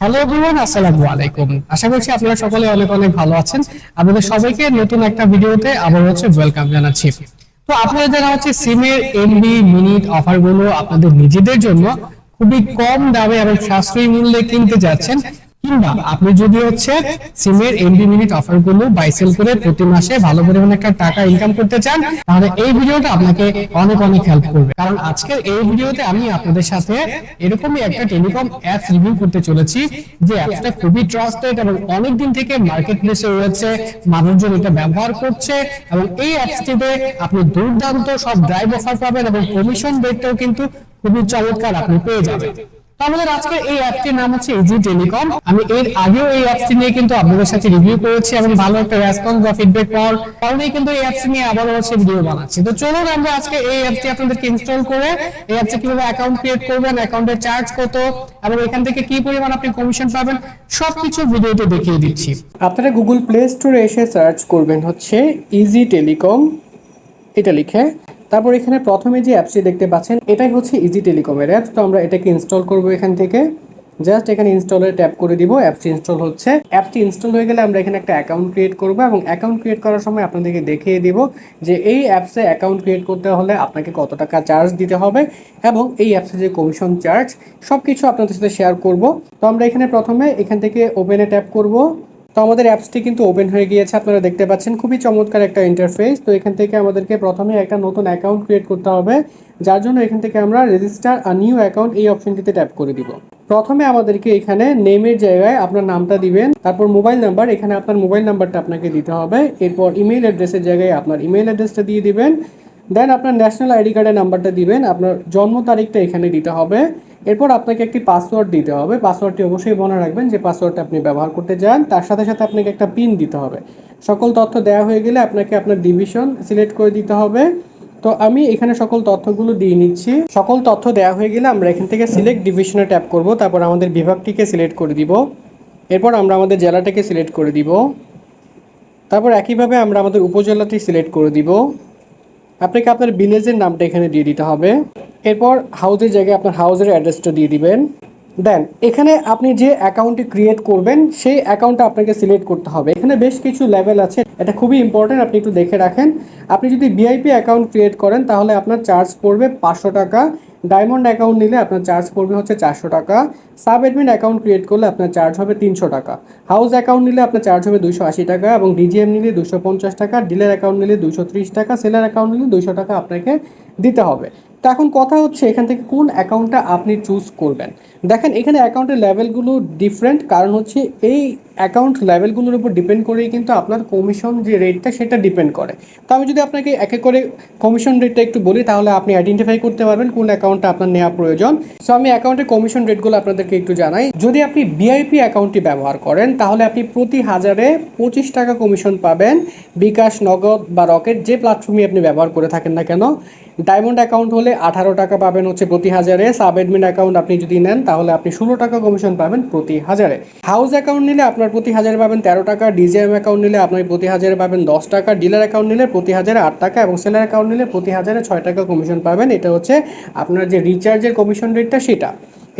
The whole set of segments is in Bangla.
হ্যালো এভরিওয়ান আসসালামু আলাইকুম। আশা করছি আপনারা সকলে অনেক অনেক ভালো আছেন। আপনাদের সবাইকে নতুন একটা ভিডিওতে আবার হচ্ছে ওয়েলকাম জানাচ্ছি। তো আপনারা যারা হচ্ছে সিমের এমবি মিনিট অফারগুলো আপনাদের নিজেদের জন্য খুবই কম দামে এবং সাশ্রয়ী মূল্যে কিনতে যাচ্ছেন কিংবা আপনি যদি হচ্ছে সিমের এমবি মিনিট অফারগুলো বাই সেল করে প্রতি মাসে ভালো পরিমাণে একটা টাকা ইনকাম করতে চান, তাহলে এই ভিডিওটা আপনাকে অনেক অনেক হেল্প করবে। কারণ আজকের এই ভিডিওতে আমি আপনাদের সাথে এরকমই একটা টেলিকম অ্যাপস রিভিউ করতে চলেছি, যে অ্যাপসটা খুবই ট্রাস্টেড এবং অনেক দিন থেকে মার্কেট প্লেসে রয়েছে, মানুষজন এটা ব্যবহার করছে এবং এই অ্যাপসটিতে আপনি দুর্দান্ত সব ড্রাইভ অফার পাবেন এবং কমিশন রেটটাও কিন্তু খুবই চমৎকার আপনি পেয়ে যাবেন। আমাদের আজকে এই অ্যাপটির নাম হচ্ছে ইজি টেলিকম আমি এর আগেও এই অ্যাপটি নিয়ে কিন্তু আপনাদের সাথে রিভিউ করেছি এবং ভালো একটা রেসপন্স বা ফিডব্যাক পাওয়ার কারণেই কিন্তু এই অ্যাপটি নিয়ে আবারও হচ্ছে ভিডিও বানাচ্ছি। তো চলুন আমরা আজকে এই অ্যাপটি আপনাদেরকে ইনস্টল করে এই অ্যাপটি কীভাবে অ্যাকাউন্ট ক্রিয়েট করবেন অ্যাকাউন্টের চার্জ কত, এবং এখান থেকে কি পরিমাণ আপনি কমিশন পাবেন, সবকিছু ভিডিওতে দেখিয়ে দিচ্ছি। আপনারা গুগল প্লে স্টোরে এসে সার্চ করবেন হচ্ছে ইজি টেলিকম এটা লিখে তারপর এখানে প্রথমে যে অ্যাপসটি দেখতে পাচ্ছেন, এটাই হচ্ছে ইজি টেলিকমের অ্যাপস তো আমরা এটাকে ইনস্টল করব এখান থেকে। জাস্ট এখানে ইনস্টলে ট্যাপ করে দিব, অ্যাপসটি ইনস্টল হচ্ছে। অ্যাপসটি ইনস্টল হয়ে গেলে আমরা এখানে একটা অ্যাকাউন্ট ক্রিয়েট করব এবং অ্যাকাউন্ট ক্রিয়েট করার সময় আপনাদেরকে দেখিয়ে দিব যে এই অ্যাপসে অ্যাকাউন্ট ক্রিয়েট করতে হলে আপনাকে কত টাকা চার্জ দিতে হবে এবং এই অ্যাপসে যে কমিশন চার্জ সব কিছু আপনাদের সাথে শেয়ার করব। তো আমরা এখানে প্রথমে এখান থেকে ওপেনে ট্যাপ করব। তো আমাদের অ্যাপসটি কিন্তু ওপেন হয়ে গিয়েছে, আপনারা দেখতে পাচ্ছেন। খুবই চমৎকার একটা ইন্টারফেস তো এখান থেকে আমাদেরকে প্রথমে একটা নতুন অ্যাকাউন্ট ক্রিয়েট করতে হবে, যার জন্য এখান থেকে আমরা রেজিস্টার আর নিউ অ্যাকাউন্ট এই অপশনটিতে ট্যাপ করে দিব। প্রথমে আমাদেরকে এখানে নেমের জায়গায় আপনার নামটা দিবেন, তারপর মোবাইল নাম্বার এখানে আপনার মোবাইল নাম্বারটা আপনাকে দিতে হবে। এরপর ইমেল অ্যাড্রেসের জায়গায় আপনার ইমেল অ্যাড্রেসটা দিয়ে দিবেন। দেন আপনার ন্যাশনাল আইডি কার্ডের নাম্বারটা দিবেন, আপনার জন্ম তারিখটা এখানে দিতে হবে। এরপর আপনাকে একটি পাসওয়ার্ড দিতে হবে। পাসওয়ার্ডটি অবশ্যই মনে রাখবেন যে পাসওয়ার্ডটা আপনি ব্যবহার করতে যান। তার সাথে সাথে আপনাকে একটা পিন দিতে হবে। সকল তথ্য দেওয়া হয়ে গেলে আপনাকে আপনার ডিভিশন সিলেক্ট করে দিতে হবে। তো আমি এখানে সকল তথ্যগুলো দিয়ে নিচ্ছি। সকল তথ্য দেওয়া হয়ে গেলে আমরা এখান থেকে সিলেক্ট ডিভিশনে ট্যাপ করব। তারপর আমাদের বিভাগটিকে সিলেক্ট করে দিব। এরপর আমরা আমাদের জেলাটাকে সিলেক্ট করে দিব। তারপর একইভাবে আমরা আমাদের উপজেলাটি সিলেক্ট করে দিব। আপনাকে আপনার ভিলেজের নামটা এখানে দিয়ে দিতে হবে। এরপর হাউজের জায়গায় আপনার হাউজের অ্যাড্রেসটা দিয়ে দিবেন। দেন, এখানে আপনি যে অ্যাকাউন্টটি ক্রিয়েট করবেন, সেই অ্যাকাউন্টটা আপনাকে সিলেক্ট করতে হবে। এখানে বেশ কিছু লেভেল আছে, এটা খুবই ইম্পর্টেন্ট আপনি একটু দেখে রাখেন। আপনি যদি ভিআইপি অ্যাকাউন্ট ক্রিয়েট করেন, তাহলে আপনার চার্জ পড়বে পাঁচশো টাকা। ডায়মন্ড অ্যাকাউন্ট নিলে আপনার চার্জ পড়বে হচ্ছে চারশো টাকা। সাব অ্যাডমিন অ্যাকাউন্ট ক্রিয়েট করলে আপনার চার্জ হবে তিনশো টাকা। হাউস অ্যাকাউন্ট নিলে আপনার চার্জ হবে দুশো আশি টাকা এবং ডিজিএম নিলে দুশো পঞ্চাশ টাকা। ডিলার অ্যাকাউন্ট নিলে দুশো ত্রিশ টাকা। সেলার অ্যাকাউন্ট নিলে দুশো টাকা আপনাকে দিতে হবে। তো এখন কথা হচ্ছে এখান থেকে কোন অ্যাকাউন্টটা আপনি চুজ করবেন। দেখেন এখানে অ্যাকাউন্টের লেভেলগুলো ডিফারেন্ট কারণ হচ্ছে এই অ্যাকাউন্ট লেভেলগুলোর উপর ডিপেন্ড করেই কিন্তু আপনার কমিশন যে রেটটা সেটা ডিপেন্ড করে। তো আমি যদি আপনাকে এক এক করে কমিশন রেটটা একটু বলি, তাহলে আপনি আইডেন্টিফাই করতে পারবেন কোন অ্যাকাউন্টটা আপনার নেওয়া প্রয়োজন। সো আমি অ্যাকাউন্টের কমিশন রেটগুলো আপনাদেরকে একটু জানাই। যদি আপনি বিআইপি অ্যাকাউন্টটি ব্যবহার করেন, তাহলে আপনি প্রতি হাজারে পঁচিশ টাকা কমিশন পাবেন বিকাশ, নগদ বা রকেট যে প্ল্যাটফর্মে আপনি ব্যবহার করে থাকেন না কেন। ডায়মন্ড অ্যাকাউন্ট হলে আঠারো টাকা পাবেন হচ্ছে প্রতি হাজারে। সাব অ্যাডমিন অ্যাকাউন্ট আপনি যদি নেন, তাহলে আপনি ষোলো টাকা কমিশন পাবেন প্রতি হাজারে। হাউস অ্যাকাউন্ট নিলে আপনার প্রতি হাজারে পাবেন তেরো টাকা। ডিজিএম অ্যাকাউন্ট নিলে আপনি প্রতি হাজারে পাবেন দশ টাকা। ডিলার অ্যাকাউন্ট নিলে প্রতি হাজারে আট টাকা এবং সেলার অ্যাকাউন্ট নিলে প্রতি হাজারে ছয় টাকা কমিশন পাবেন। এটা হচ্ছে আপনার যে রিচার্জের কমিশন রেটটা সেটা।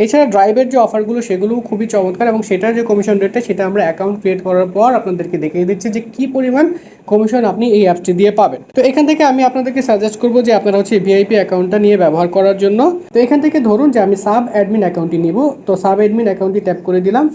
এছাড়া ড্রাইভের যে অফারগুলো সেগুলোও খুবই চমৎকার এবং সেটার যে কমিশন রেটটা সেটা আমরা অ্যাকাউন্ট ক্রিয়েট করার পর আপনাদেরকে দেখিয়ে দিচ্ছি যে কী পরিমাণ কমিশন আপনি এই অ্যাপসটি দিয়ে পাবেন। তো এখান থেকে আমি আপনাদেরকে সাজেস্ট করব যে আপনারা হচ্ছে ভিআইপি অ্যাকাউন্টটা নিয়ে ব্যবহার করার জন্য। তো এখান থেকে ধরুন যে আমি সাব অ্যাডমিন অ্যাকাউন্টটি নিব, তো সাব অ্যাডমিন অ্যাকাউন্টটি ট্যাপ করে দিলাম।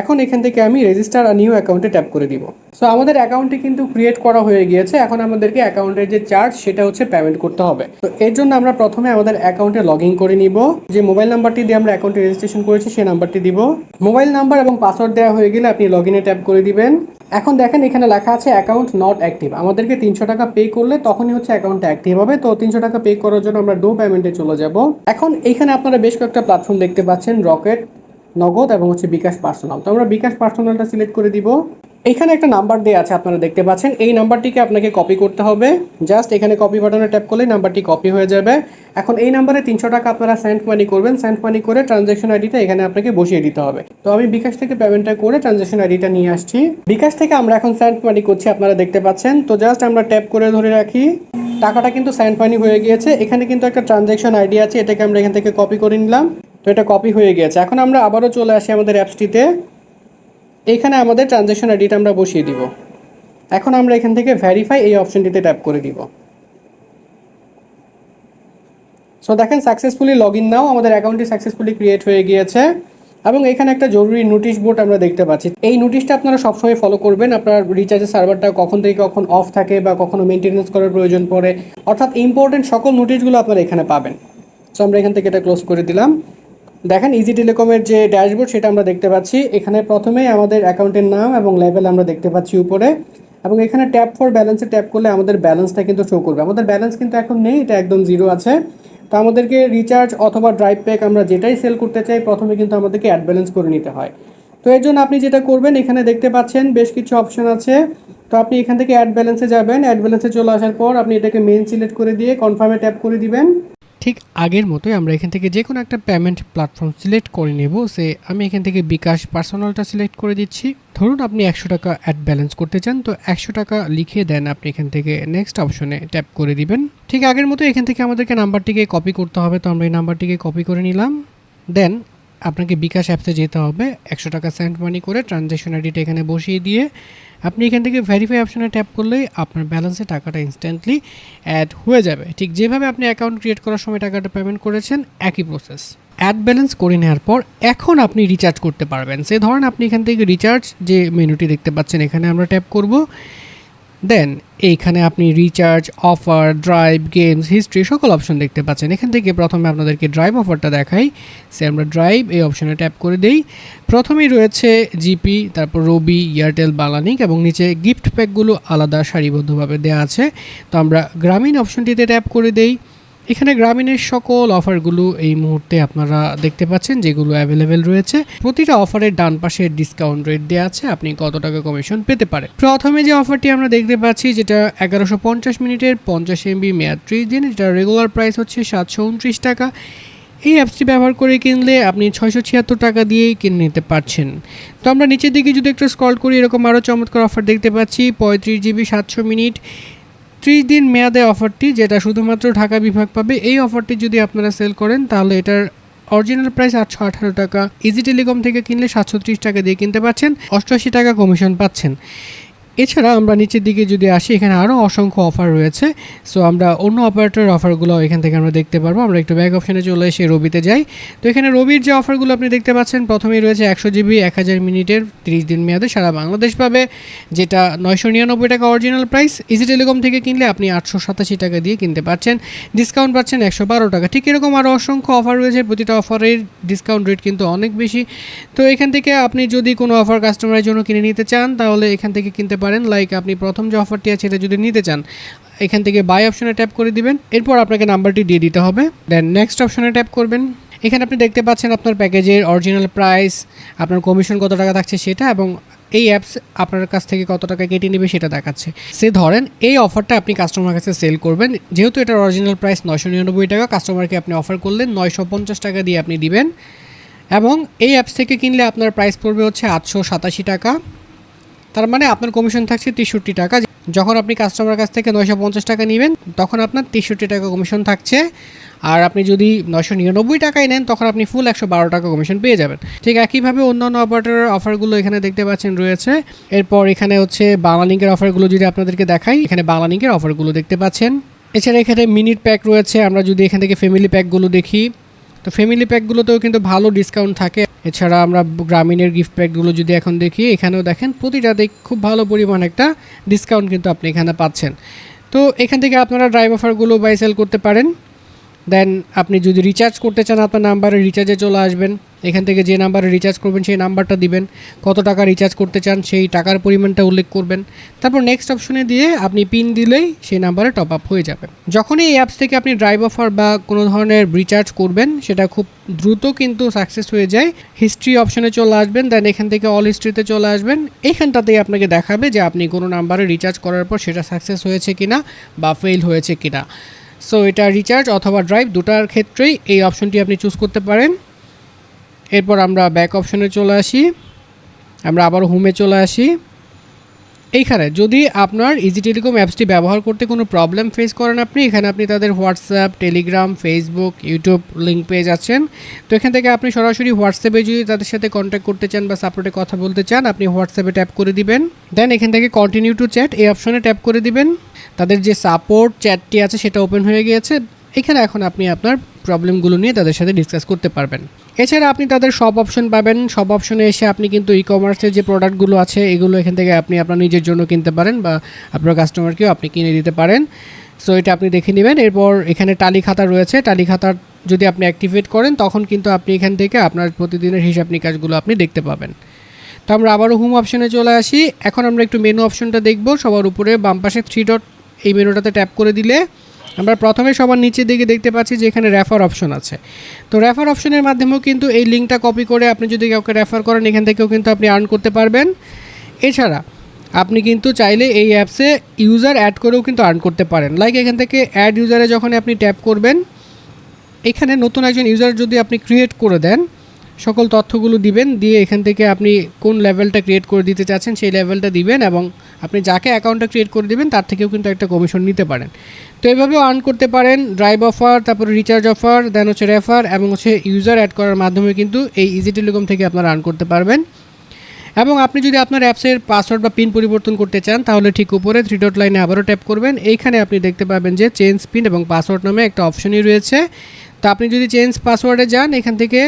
এখন এখান থেকে আমি রেজিস্টার আর নিউ অ্যাকাউন্টে ট্যাপ করে দিব। সো আমাদের অ্যাকাউন্টটি কিন্তু ক্রিয়েট করা হয়ে গিয়েছে। এখন আমাদেরকে অ্যাকাউন্টের যে চার্জ সেটা হচ্ছে পেমেন্ট করতে হবে। তো এর জন্য আমরা প্রথমে আমাদের অ্যাকাউন্টে লগ ইন করে নিব। যে মোবাইল নাম্বারটি দিয়ে আমরা অ্যাকাউন্টে রেজিস্ট্রেশন করেছি, সেই নাম্বারটি দিব। মোবাইল নাম্বার এবং পাসওয়ার্ড দেওয়া হয়ে গেলে আপনি লগ ইনে ট্যাপ করে দিবেন। এখন দেখেন, এখানে লেখা আছে অ্যাকাউন্ট নট অ্যাক্টিভ আমাদেরকে তিনশো টাকা পে করলে তখনই হচ্ছে অ্যাকাউন্টটা অ্যাক্টিভ হবে। তো তিনশো টাকা পে করার জন্য আমরা ডো পেমেন্টে চলে যাব। এখন এখানে আপনারা বেশ কয়েকটা প্ল্যাটফর্ম দেখতে পাচ্ছেন রকেট নগদ এবং হচ্ছে বিকাশ পার্সোনাল। তো আমরা বিকাশ পার্সোনালটা সিলেক্ট করে দিব। এখানে একটা নাম্বার দেওয়া আছে, আপনারা দেখতে পাচ্ছেন। এই নাম্বারটিকে আপনাকে কপি করতে হবে। জাস্ট এখানে কপি বাটনে ট্যাপ করলে নাম্বারটি কপি হয়ে যাবে। এখন এই নাম্বারে তিনশো টাকা আপনারা সেন্ড মানি করবেন। সেন্ড মানি করে ট্রানজ্যাকশন আইডিটা এখানে আপনাকে বসিয়ে দিতে হবে। তো আমি বিকাশ থেকে পেমেন্টটা করে ট্রানজ্যাকশন আইডিটা নিয়ে আসছি। বিকাশ থেকে আমরা এখন সেন্ড মানি করছি, আপনারা দেখতে পাচ্ছেন। তো জাস্ট আমরা ট্যাপ করে ধরে রাখি। টাকাটা কিন্তু সেন্ড মানি হয়ে গিয়েছে। এখানে কিন্তু একটা ট্রানজ্যাকশন আইডি আছে, এটাকে আমরা এখান থেকে কপি করে নিলাম। তো এটা কপি হয়ে গিয়েছে। এখন আমরা আবারও চলে আসি আমাদের অ্যাপসটিতে এখানে আমাদের ট্রানজ্যাকশন আইডিটা আমরা বসিয়ে দিব। এখন আমরা এখান থেকে ভেরিফাই এই অপশনটিতে ট্যাপ করে দিব। সো দেখেন সাকসেসফুলি লগ ইন নাও আমাদের অ্যাকাউন্টটি সাকসেসফুলি ক্রিয়েট হয়ে গিয়েছে এবং এখানে একটা জরুরি নোটিশ বোর্ড আমরা দেখতে পাচ্ছি। এই নোটিশটা আপনারা সবসময় ফলো করবেন। আপনার রিচার্জের সার্ভারটা কখন থেকে কখন অফ থাকে বা কখনো মেনটেনেন্স করার প্রয়োজন পড়ে। অর্থাৎ ইম্পর্টেন্ট সকল নোটিশগুলো আপনারা এখানে পাবেন। সো আমরা এখান থেকে এটা ক্লোজ করে দিলাম। দেখেন ইজি টেলিকমের যে ড্যাশবোর্ড সেটা আমরা দেখতে পাচ্ছি। এখানে প্রথমেই আমাদের অ্যাকাউন্টের নাম এবং লেভেল আমরা দেখতে পাচ্ছি উপরে। এবং এখানে ট্যাপ ফর ব্যালেন্সে ট্যাপ করলে আমাদের ব্যালেন্সটা কিন্তু শো করবে। আমাদের ব্যালেন্স কিন্তু এখন নেই, এটা একদম জিরো আছে। তো আমাদেরকে রিচার্জ অথবা ড্রাইভ প্যাক আমরা যেটাই সেল করতে চাই, প্রথমে কিন্তু আমাদেরকে অ্যাড ব্যালেন্স করে নিতে হয়। তো এর জন্য আপনি যেটা করবেন, এখানে দেখতে পাচ্ছেন বেশ কিছু অপশন আছে। তো আপনি এখান থেকে অ্যাড ব্যালেন্সে যাবেন। অ্যাড ব্যালেন্সে চলে আসার পর আপনি এটাকে মেন সিলেক্ট করে দিয়ে কনফার্মে ট্যাপ করে দিবেন। ঠিক আগের মতোই আমরা এখান থেকে যে কোনো একটা পেমেন্ট প্ল্যাটফর্ম সিলেক্ট করে নেব। সে আমি এখান থেকে বিকাশ পার্সোনালটা সিলেক্ট করে দিচ্ছি। ধরুন আপনি একশো টাকা অ্যাড ব্যালেন্স করতে চান, তো একশো টাকা লিখে দেন আপনি এখান থেকে নেক্সট অপশনে ট্যাপ করে দিবেন। ঠিক আগের মতো এখান থেকে আমাদেরকে নাম্বারটিকে কপি করতে হবে, তো আমরা এই নাম্বারটিকে কপি করে নিলাম। দেন আপনাকে বিকাশ অ্যাপসে যেতে হবে। একশো টাকা সেন্ড মানি করে ট্রানজ্যাকশন আইডিটা এখানে বসিয়ে দিয়ে আপনি এখান থেকে ভেরিফাই অপশনে ট্যাপ করলেই আপনার ব্যালেন্সে টাকাটা ইনস্ট্যান্টলি অ্যাড হয়ে যাবে। ঠিক যেভাবে আপনি অ্যাকাউন্ট ক্রিয়েট করার সময় টাকাটা পেমেন্ট করেছেন, একই প্রসেস অ্যাড ব্যালেন্স করে নেওয়ার পর এখন আপনি রিচার্জ করতে পারবেন। সে ধরেন আপনি এখান থেকে রিচার্জ যে মেনুটি দেখতে পাচ্ছেন, এখানে আমরা ট্যাপ করব। দেন এইখানে আপনি recharge offer drive games history সকল অপশন দেখতে পাচ্ছেন। এখান থেকে প্রথমে আপনাদেরকে ড্রাইভ অফারটা দেখাই। সে আমরা ড্রাইভ এই অপশনে ট্যাপ করে দেই। প্রথমেই রয়েছে জিপি তারপর রবি এয়ারটেল বালানিক এবং নিচে গিফট প্যাকগুলো আলাদা সারিবদ্ধভাবে দেওয়া আছে। তো আমরা গ্রামীণ অপশনটিতে ট্যাপ করে দেই। এখানে গ্রামীণের সকল অফারগুলো এই মুহূর্তে আপনারা দেখতে পাচ্ছেন, যেগুলো অ্যাভেলেবেল রয়েছে। প্রতিটা অফারের ডান পাশে ডিসকাউন্ট রেট দেওয়া আছে, আপনি কত টাকা কমিশন পেতে পারেন। প্রথমে যে অফারটি আমরা দেখতে পাচ্ছি, যেটা এগারোশো পঞ্চাশ মিনিটের পঞ্চাশ এমবি মেয়াদ ত্রিশ দিন যেটা রেগুলার প্রাইস হচ্ছে সাতশো উনত্রিশ টাকা। এই অ্যাপসটি ব্যবহার করে কিনলে আপনি ছয়শো ছিয়াত্তর টাকা দিয়েই কিনে নিতে পারছেন। তো আমরা নিচের দিকে যদি একটু স্ক্রল করি, এরকম আরও চমৎকার অফার দেখতে পাচ্ছি, পঁয়ত্রিশ জিবি সাতশো মিনিট। ত্রিশ দিন মেয়াদে অফারটি, যেটা শুধুমাত্র ঢাকা বিভাগ পাবে, এই অফারটি যদি আপনারা সেল করেন, তাহলে এটার অরিজিনাল প্রাইস আটশো আঠারো টাকা। ইজি টেলিকম থেকে কিনলে সাতশো ত্রিশ টাকা দিয়ে কিনতে পারছেন অষ্টআশি টাকা কমিশন পাচ্ছেন। এছাড়া আমরা নিচের দিকে যদি আসি, এখানে আরও অসংখ্য অফার রয়েছে। সো আমরা অন্য অপারেটরের অফারগুলো এখান থেকে আমরা দেখতে পারব। আমরা একটু ব্যাক অপশানে চলে এসে রবিতে যাই। তো এখানে রবির যে অফারগুলো আপনি দেখতে পাচ্ছেন, প্রথমেই রয়েছে একশো জিবি এক হাজার মিনিটের তিরিশ দিন মেয়াদে সারা বাংলাদেশ পাবে, যেটা নয়শো নিরানব্বই টাকা অরিজিনাল প্রাইস ইজি টেলিকম থেকে কিনলে আপনি আটশো সাতাশি টাকা দিয়ে কিনতে পারছেন। ডিসকাউন্ট পাচ্ছেন একশো বারো টাকা। ঠিক এরকম আরও অসংখ্য অফার রয়েছে। প্রতিটা অফারের ডিসকাউন্ট রেট কিন্তু অনেক বেশি। তো এখান থেকে আপনি যদি কোনো অফার কাস্টমারের জন্য কিনে নিতে চান, তাহলে এখান থেকে কিনতে পারেন লাইক আপনি প্রথম যে অফারটি আছে এটা যদি নিতে চান, এখান থেকে বাই অপশনে ট্যাপ করে দিবেন। এরপর আপনাকে নাম্বারটি দিয়ে দিতে হবে। দেন নেক্সট অপশনে ট্যাপ করবেন। এখানে আপনি দেখতে পাচ্ছেন আপনার প্যাকেজের অরিজিনাল প্রাইস আপনার কমিশন কত টাকা থাকছে সেটা এবং এই অ্যাপস আপনার কাছ থেকে কত টাকা কেটে নেবে সেটা দেখাচ্ছে। সে ধরেন এই অফারটা আপনি কাস্টমার কাছে সেল করবেন। যেহেতু এটার অরিজিনাল প্রাইস নয়শো নিরানব্বই টাকা কাস্টমারকে আপনি অফার করলেন, নয়শো পঞ্চাশ টাকা দিয়ে আপনি দিবেন। এবং এই অ্যাপস থেকে কিনলে আপনার প্রাইস পড়বে হচ্ছে আটশো সাতাশি টাকা। তার মানে আপনার কমিশন থাকছে তেষট্টি টাকা। যখন আপনি কাস্টমার কাছ থেকে নয়শো পঞ্চাশ টাকা নেবেন, তখন আপনার তেষট্টি টাকা কমিশন থাকছে। আর আপনি যদি নয়শো নিরানব্বই টাকায় নেন, তখন আপনি ফুল একশো বারো টাকা কমিশন পেয়ে যাবেন। ঠিক একইভাবে অন্যান্য অপারেটরের অফারগুলো এখানে দেখতে পাচ্ছেন রয়েছে। এরপর এখানে হচ্ছে বাংলালিঙ্কের অফারগুলো যদি আপনাদেরকে দেখাই, এখানে বাংলালিঙ্কের অফারগুলো দেখতে পাচ্ছেন। এছাড়া এখানে মিনিট প্যাক রয়েছে। আমরা যদি এখান থেকে ফ্যামিলি প্যাকগুলো দেখি, তো ফ্যামিলি প্যাকগুলোতেও কিন্তু ভালো ডিসকাউন্ট থাকে। এছাড়া আমরা গ্রামীণের গিফট প্যাকগুলো যদি এখন দেখি, এখানেও দেখেন প্রতিটাতে খুব ভালো পরিমাণ একটা ডিসকাউন্ট কিন্তু আপনি এখানে পাচ্ছেন। তো এখান থেকে আপনারা ড্রাইভ অফারগুলো বাই সেল করতে পারেন। দেন আপনি যদি রিচার্জ করতে চান আপনার নাম্বারে রিচার্জে চলে আসবেন। এখান থেকে যে নাম্বারে রিচার্জ করবেন, সেই নাম্বারটা দিবেন। কত টাকা রিচার্জ করতে চান, সেই টাকার পরিমাণটা উল্লেখ করবেন। তারপর নেক্সট অপশনে দিয়ে আপনি পিন দিলেই সেই নাম্বারে টপ আপ হয়ে যাবে। যখনই এই অ্যাপস থেকে আপনি ড্রাইভ অফার বা কোনো ধরনের রিচার্জ করবেন, সেটা খুব দ্রুত কিন্তু সাকসেস হয়ে যায়। হিস্ট্রি অপশনে চলে আসবেন দেন এখান থেকে অল হিস্ট্রিতে চলে আসবেন। এইখানটাতেই আপনাকে দেখাবে যে আপনি কোনো নাম্বারে রিচার্জ করার পর সেটা সাকসেস হয়েছে কিনা বা ফেল হয়েছে কিনা। সো এটা রিচার্জ অথবা ড্রাইভ দুটার ক্ষেত্রেই এই অপশনটি আপনি চুজ করতে পারেন। এরপর আমরা ব্যাক অপশনে চলে আসি। আমরা আবার হোমে চলে আসি। এইখানে যদি আপনার ইজি টেলিকম অ্যাপসটি ব্যবহার করতে কোনো প্রবলেম ফেস করেন আপনি, এখানে আপনি তাদের WhatsApp Telegram Facebook YouTube link পেয়ে যাচ্ছেন। তো এখান থেকে আপনি সরাসরি হোয়াটসঅ্যাপে যদি তাদের সাথে কন্ট্যাক্ট করতে চান বা সাপোর্টে কথা বলতে চান, আপনি হোয়াটসঅ্যাপে ট্যাপ করে দিবেন। দেন এখান থেকে কন্টিনিউ টু চ্যাট এই অপশনে ট্যাপ করে দিবেন। তাদের যে সাপোর্ট চ্যাটটি আছে সেটা ওপেন হয়ে গিয়েছে। এখানে এখন আপনি আপনার প্রবলেমগুলো নিয়ে তাদের সাথে ডিসকাস করতে পারবেন। এছাড়া আপনি তাদের সব অপশন পাবেন। সব অপশনে এসে আপনি কিন্তু ই কমার্সের যে প্রোডাক্টগুলো আছে, এগুলো এখান থেকে আপনি আপনার নিজের জন্য কিনতে পারেন বা আপনার কাস্টমারকেও আপনি কিনে দিতে পারেন। সো এটা আপনি দেখে নেবেন। এরপর এখানে টালি খাতা রয়েছে। টালি খাতার যদি আপনি অ্যাক্টিভেট করেন, তখন কিন্তু আপনি এখান থেকে আপনার প্রতিদিনের হিসাব নিকাশগুলো আপনি দেখতে পাবেন। তো, আমরা আবারও হোম অপশনে চলে আসি। এখন আমরা একটু মেনু অপশনটা দেখব। সবার উপরে বাম পাশে থ্রি ডট এই মেনুটাতে ট্যাপ করে দিলে আমরা প্রথমে সবার নিচের দিকে দেখতে পাচ্ছি যে এখানে রেফার অপশন আছে। তো রেফার অপশনের মাধ্যমেও কিন্তু এই লিঙ্কটা কপি করে আপনি যদি কাউকে রেফার করেন, এখান থেকেও কিন্তু আপনি আর্ন করতে পারবেন। এছাড়া, আপনি কিন্তু চাইলে এই অ্যাপসে ইউজার অ্যাড করেও কিন্তু আর্ন করতে পারেন। লাইক এখান থেকে অ্যাড ইউজারে যখন আপনি ট্যাপ করবেন, এখানে নতুন একজন ইউজার যদি আপনি ক্রিয়েট করে দেন সকল তথ্যগুলো দিবেন, দিয়ে এখান থেকে আপনি কোন লেভেলটা ক্রিয়েট করে দিতে চাচ্ছেন সেই লেভেলটা দিবেন এবং আপনি যাকে অ্যাকাউন্টটা ক্রিয়েট করে দিবেন তার থেকেও কিন্তু একটা কমিশন নিতে পারেন। তো এইভাবেও আর্ন করতে পারেন ড্রাইভ অফার তারপরে রিচার্জ অফার দেন হচ্ছে রেফার এবং হচ্ছে ইউজার অ্যাড করার মাধ্যমে কিন্তু এই ইজি টেলিকম থেকে আপনারা আর্ন করতে পারবেন। এবং আপনি যদি আপনার অ্যাপসের পাসওয়ার্ড বা পিন পরিবর্তন করতে চান, তাহলে ঠিক উপরে থ্রি ডট লাইনে আবারও ট্যাপ করবেন। এইখানে আপনি দেখতে পাবেন যে চেঞ্জ পিন এবং পাসওয়ার্ড নামে একটা অপশনই রয়েছে। তো আপনি যদি চেঞ্জ পাসওয়ার্ডে যান, এখান থেকে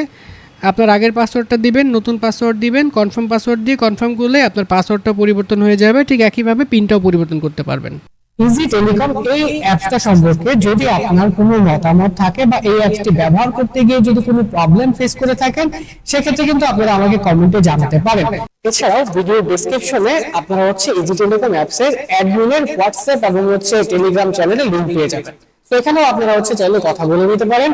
আপনার আগের পাসওয়ার্ডটা দিবেন, নতুন পাসওয়ার্ড দিবেন কনফার্ম পাসওয়ার্ড দিয়ে কনফার্ম করলে আপনার পাসওয়ার্ডটা পরিবর্তন হয়ে যাবে, ঠিক একইভাবে পিনটাও পরিবর্তন করতে পারবেন। ইজি টেলিকম এই অ্যাপসটা সম্পর্কে যদি আপনার কোনো মতামত থাকে বা এই অ্যাপসটি ব্যবহার করতে গিয়ে যদি কোনো প্রবলেম ফেস করে থাকেন, সেক্ষেত্রে কিন্তু আপনারা আমাকে কমেন্টে জানাতে পারেন। এছাড়াও ভিডিও ডেসক্রিপশনে আপনারা হচ্ছে ইজি টেলিকম অ্যাপসের অ্যাডমিনের হোয়াটসঅ্যাপ এবং হচ্ছে টেলিগ্রাম চ্যানেলের লিংক পেয়ে যাবেন। তো এখানেও আপনারা হচ্ছে চাইলে কথা বলে নিতে পারেন।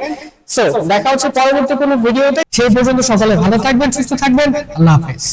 সো দেখা হচ্ছে পরবর্তী কোনো ভিডিওতে। সেই পর্যন্ত সকালে ভালো থাকবেন, সুস্থ থাকবেন। আল্লাহ হাফেজ।